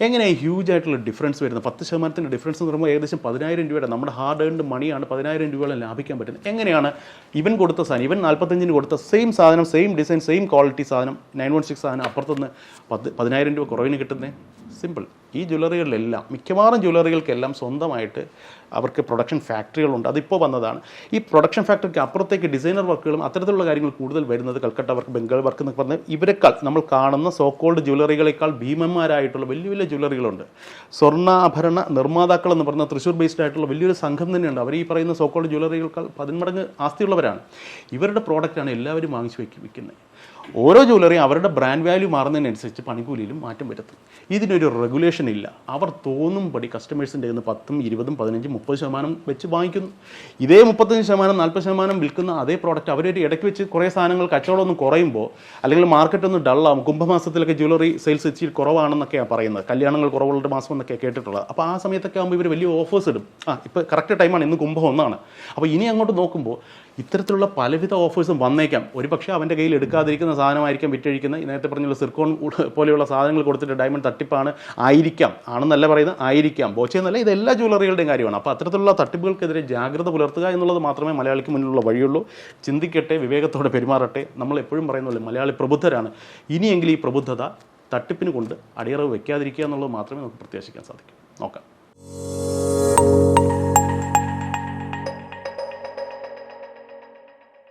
A: എങ്ങനെ ഹ്യൂജ് ആയിട്ടുള്ള ഡിഫറൻസ് വരുന്നത്? പത്ത് ശതമാനത്തിന്റെ ഡിഫറൻസ് എന്ന് പറയുമ്പോൾ ഏകദേശം പതിനായിരം രൂപയുടെ നമ്മുടെ ഹാർഡ് ഏൺഡ് മണിയാണ് പതിനായിരം രൂപയോളം ലാഭിക്കാൻ പറ്റുന്നത്. എങ്ങനെയാണ് ഇവൻ കൊടുത്ത സാധനം ഇവൻ നാൽപ്പത്തഞ്ചിന് കൊടുത്ത സെയിം സാധനം സെയിം ഡിസൈൻ സെയിം ക്വാളിറ്റി സാധനം നയൻ വൺ സിക്സ് സാധനം അപ്പുറത്തുനിന്ന് പത്ത് പതിനായിരം രൂപ കുറവിന് കിട്ടുന്നത്? സിമ്പിൾ. ഈ ജ്വല്ലറികളിലെല്ലാം മിക്കവാറും ജ്വല്ലറികൾക്കെല്ലാം സ്വന്തമായിട്ട് അവർക്ക് പ്രൊഡക്ഷൻ ഫാക്ടറികളുണ്ട് അതിപ്പോൾ വന്നതാണ്. ഈ പ്രൊഡക്ഷൻ ഫാക്ടറിക്ക് അപ്പുറത്തേക്ക് ഡിസൈനർ വർക്കുകളും അത്തരത്തിലുള്ള കാര്യങ്ങൾ കൂടുതൽ വരുന്നത് കൽക്കട്ട വർക്ക് ബംഗാൾ വർക്ക് എന്നൊക്കെ പറഞ്ഞാൽ ഇവരെക്കാൾ നമ്മൾ കാണുന്ന സോ കോൾഡ് ജ്വല്ലറികളെക്കാൾ ഭീമന്മാരായിട്ടുള്ള വലിയ വലിയ ജ്വല്ലറികളുണ്ട്. സ്വർണാഭരണ നിർമ്മാതാക്കൾ എന്ന് പറഞ്ഞ തൃശ്ശൂർ ബേസ്ഡ് ആയിട്ടുള്ള വലിയൊരു സംഘം തന്നെയുണ്ട്. അവർ ഈ പറയുന്ന സോ സോക്കോൾഡ് ജ്വല്ലറികൾക്കാൾ പതിന്മടങ്ങ് ആസ്തിയുള്ളവരാണ്. ഇവരുടെ പ്രോഡക്റ്റാണ് എല്ലാവരും വാങ്ങിച്ചു വെക്ക് വിൽക്കുന്നത് ഓരോ ജ്വല്ലറിയും അവരുടെ ബ്രാൻഡ് വാല്യൂ മാറുന്നതിനനുസരിച്ച് പണിക്കൂലിയിലും മാറ്റം വരുത്തും. ഇതിനൊരു റെഗുലേഷൻ ഇല്ല. അവർ തോന്നുംപടി കസ്റ്റമേഴ്സിന്റെ നിന്ന് പത്തും ഇരുപതും പതിനഞ്ചും മുപ്പത് ശതമാനം വെച്ച് വാങ്ങിക്കുന്നു. ഇതേ മുപ്പത്തഞ്ച് ശതമാനം നാൽപ്പത് ശതമാനം വിൽക്കുന്ന അതേ പ്രോഡക്റ്റ് അവരൊരു ഇടയ്ക്ക് വെച്ച് കുറേ സാധനങ്ങൾ കച്ചവടം ഒന്ന് കുറയുമ്പോൾ അല്ലെങ്കിൽ മാർക്കറ്റ് ഒന്ന് ഡള്ളാവും കുംഭമാസത്തിലൊക്കെ ജ്വല്ലറി സെയിൽസ് ഇച്ചിരി കുറവാണെന്നൊക്കെയാണ് പറയുന്നത്. കല്യാണങ്ങൾ കുറവുള്ള മാസം എന്നൊക്കെ കേട്ടിട്ടുള്ളത്. അപ്പോൾ ആ സമയത്തൊക്കെ ആകുമ്പോൾ ഇവർ വലിയ ഓഫേഴ്സ് ഇടും. ആ ഇപ്പോൾ കറക്റ്റ് ടൈമാണ് ഇന്ന് കുംഭം ഒന്നാണ്. അപ്പോൾ ഇനി അങ്ങോട്ട് നോക്കുമ്പോൾ ഇത്തരത്തിലുള്ള പലവിധ ഓഫേഴ്സും വന്നേക്കാം. ഒരു പക്ഷേ അവന്റെ കയ്യിൽ എടുക്കാതിരിക്കുന്ന സാധനമായിരിക്കും വിറ്റഴിക്കുന്ന നേരത്തെ പറഞ്ഞുള്ള സിർക്കോൺ പോലെയുള്ള സാധനങ്ങൾ കൊടുത്തിട്ട് ഡയമണ്ട് തട്ടിപ്പാണ് ആയിരിക്കാം. ആണെന്നല്ല പറയുന്നത് ആയിരിക്കാം. ബോച്ചെന്നല്ല ഇത് എല്ലാ ജ്വല്ലറികളുടെയും കാര്യമാണ്. അപ്പോൾ അത്തരത്തിലുള്ള തട്ടിപ്പുകൾക്കെതിരെ ജാഗ്രത പുലർത്തുക എന്നുള്ളത് മാത്രമേ മലയാളിക്ക് മുന്നിലുള്ള വഴിയുള്ളൂ. ചിന്തിക്കട്ടെ വിവേകത്തോടെ പെരുമാറട്ടെ. നമ്മൾ എപ്പോഴും പറയുന്നുള്ളൂ മലയാളി പ്രബുദ്ധരാണ്. ഇനിയെങ്കിലും ഈ പ്രബുദ്ധത തട്ടിപ്പിന് കൊണ്ട് അടിയറവ് വെക്കാതിരിക്കുക എന്നുള്ളത് മാത്രമേ നമുക്ക് പ്രത്യാശിക്കാൻ സാധിക്കൂ. നോക്കാം.